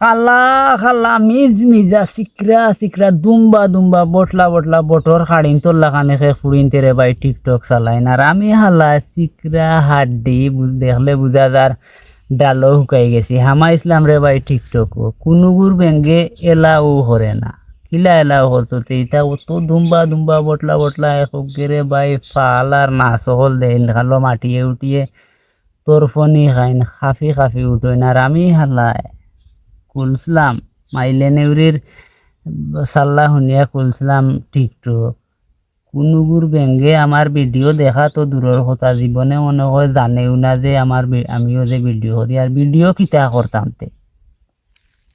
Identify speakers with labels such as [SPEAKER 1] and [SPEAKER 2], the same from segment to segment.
[SPEAKER 1] খালা খালা, মিজ, মিজা সিকরা সিকরা দুম্বা দুম্বা, বটলা বটলা বটর খাড়িন তোল্লা খানে খে ফুড়িন তেরে বাই টিকটক চালাইন আর আমি হালা সিকরা হাড্ডি দেখলে বুঝা যার ডালো শুকাই গেছি। হামা ইসলাম রে বাই টিকটক। কুনুগুর বেঙ্গে এলাও হরে না। কিলা এলাও হতো তেইতা অত দুম্বা দুম্বা, বটলা বটলা এক গেরে বাই ফাল আর নাচ হল দেন খালো মাটিয়ে উঠিয়ে তোরফনি খাইন, খাফি খাফি উঠইন আর আমি হালায় কুলসলাম মাইলে নেউরির সাল্লা শুনিয়া কুলসলাম টিকটক কুনুগুর বেঙ্গে আমার ভিডিও দেখা তো দূরের কথা জীবনে মনে হয় জানেও না যে আমার আমিও যে ভিডিও করি আর ভিডিও কিতা করতাম তে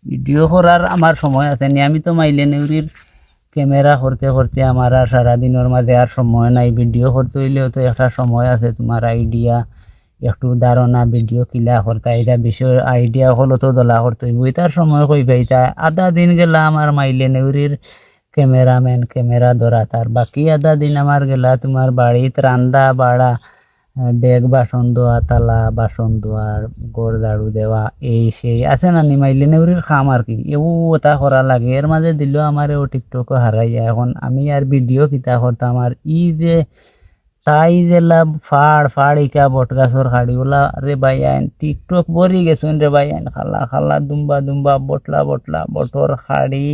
[SPEAKER 1] ভিডিও করার আমার সময় আছে নি? আমি তো মাইলে নেউরির ক্যামেরা করতে করতে আমার আর সারাদিনের মাঝে আর সময় নাই। ভিডিও করতে হইলেও তো একটা সময় আছে তোমার আইডিয়া একটু ধারণা, ভিডিও কিলা করতা এটা বিষয় আইডিয়া হলো তো দলা করতে হইব। তার সময় কই পাইতা আধা দিন গেলা আমার মাইলে নেউরির ক্যামেরাম্যান ক্যামেরা ধরা তার বাকি আধা দিন আমার গেলা তোমার বাড়িত রান্দা বাড়া ডেক বাসন ধোয়া তালা বাসন ধোয়ার গড় দাড়ু দেওয়া এই সেই। আছে না নি মাইলে নেউরির খাম আর কি? এও ওটা করা লাগে। এর মাঝে দিল আমার ও টিকটকও হারাইয়া এখন আমি আর ভিডিও কিতা করতাম আর ই যে তাই জেলা ফাড় ফাড় ইকা বটগাছর খাড়ি ওলা রে ভাই, আইন টিকটক বরি গেছুন রে ভাই, আইন খালা খালা, দুম্বা দুম্বা, বটলা বটলা বটর খাড়ি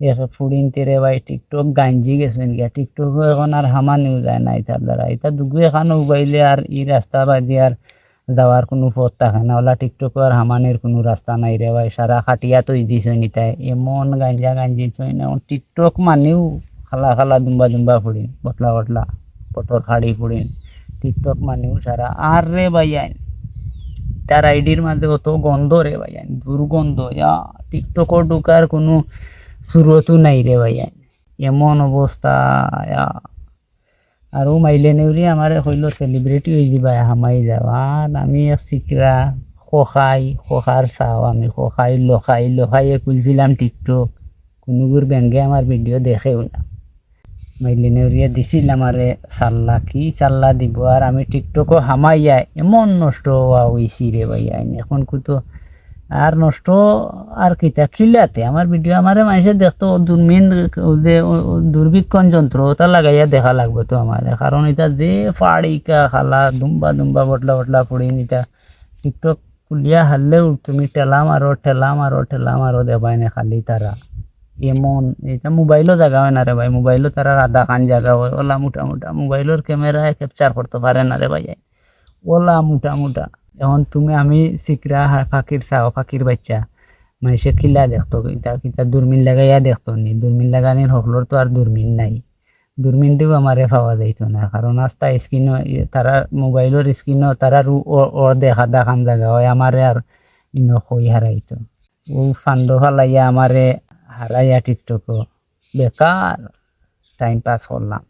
[SPEAKER 1] এক ফুড়িন তেরে ভাই, টিকটক গাঞ্জি গেছেন গিয়া। টিকটক এখন আর হামানিও যায় না ইতার দ্বারা। ইতা দুগু এখানে উবাইলে আর ই রাস্তা বাদি আর যাওয়ার কোনো পথ থাকে না। ওলা টিকটক আর হামানির কোনো রাস্তা নাই রে ভাই। সারা খাটিয়া তৈ দিছ নিতাই এমন গাঞ্জা গাঞ্জি ছই না টিকটক মানেও খালা খালা, দুম্বা দুম্বা ফুড়িন, বটলা বটলা। পটর খাড়ি ফুড়িন টিকটক মানেও সারা। আর রে ভাই আইন তার আইডির মাঝে অত গন্ধ রে ভাই আইন দুর্গন্ধ, ইয়া, টিকটকও ঢুকার কোনো সুরতও নাই রে ভাই আইন এমন অবস্থা, ইয়া। আৰু মাইলে নেউরি আমার হইল সেলিব্রিটি হয়ে যাবা হামাই আর আমি এক চিকরা, খোখাই, খোখার চাও আমি সখাই লখাই লখাইয়ে খুলছিলাম টিকটক। কোনোগুর ব্যাঙ্গে আমার ভিডিও দেখেও না। মাইলে নেউরিয়া দিছিল আমারে, চাল্লা কি চাল্লা দিব আর আমি টিকটকও হামাইয়া এমন নষ্ট হওয়া হয়েছি রে ভাইয়া এখন কুতো আর নষ্ট আর কিতা খিলাতে? আমার ভিডিও আমারে মানুষে দেখতো দূরবীন যে দূরবীক্ষণ যন্ত্র, ওটা লাগাইয়া দেখা লাগবে তো আমার, কারণ এটা যে ফাড়িকা খালা, দুম্বা দুম্বা বটলা বটলা পড়ি এটা টিকটক খুলিয়া হারলেও তুমি ঠেলা মারো ঠেলা মারো ঠেলা মারো দেবাই না খালি তারা। এমন, এটা মোবাইলও জায়গা হয় না রে ভাই, মোবাইলও তারা আধা কান জায়গা হয়। ওলা মোটা মোটা মোবাইলের ক্যামেরায় ক্যাপচার করতে পারে না রে ভাই। ওলা মোটা মোটা। এখন তুমি, আমি সিকরা ফাঁকির চাও, ফাঁকির বাচ্চা। মানুষে খিলা দেখতো কিতা কিতা দূরমিন লাগাইয়া দেখতো নি। দূরমিন লাগানির হকলোর তো আর দূরমিন নাই। দূরমিন দিও আমারে পাওয়া যাইতো না। কারণ আস্তা স্ক্রিনও তারা মোবাইলের স্ক্রিনও তারা রু, ও- ও দেখা দেখান জায়গা হয়, আমারে আর ইনো কই হারাইতো। ও ফান্ড ফালাইয়া আমারে হারাইয়া টিকটকও বেকার টাইম পাস করলাম